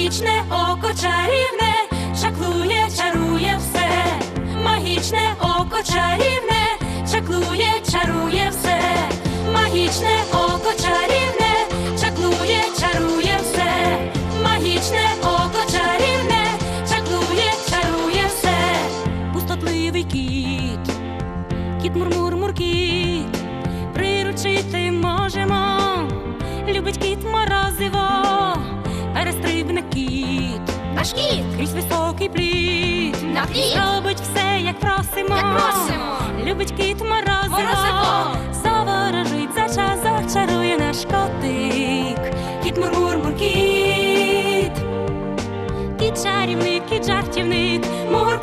Магічне око чарівне, чаклує, чарує все. Магічне око чарівне, чаклує, чарує все. Магічне око чарівне, чаклує, чарує все. Магічне око чарівне, чаклує, чарує все. Пустотливий кіт, кіт мурмур-муркіт, приручити Наш крізь високий плід. на плід. Робить все, як просимо. Як просимо. Любить кіт морозиво, Морозиво. заворожить за час, зачарує наш котик. Кіт мурмур кіт. Кіт чарівник, кіт жартівник, мур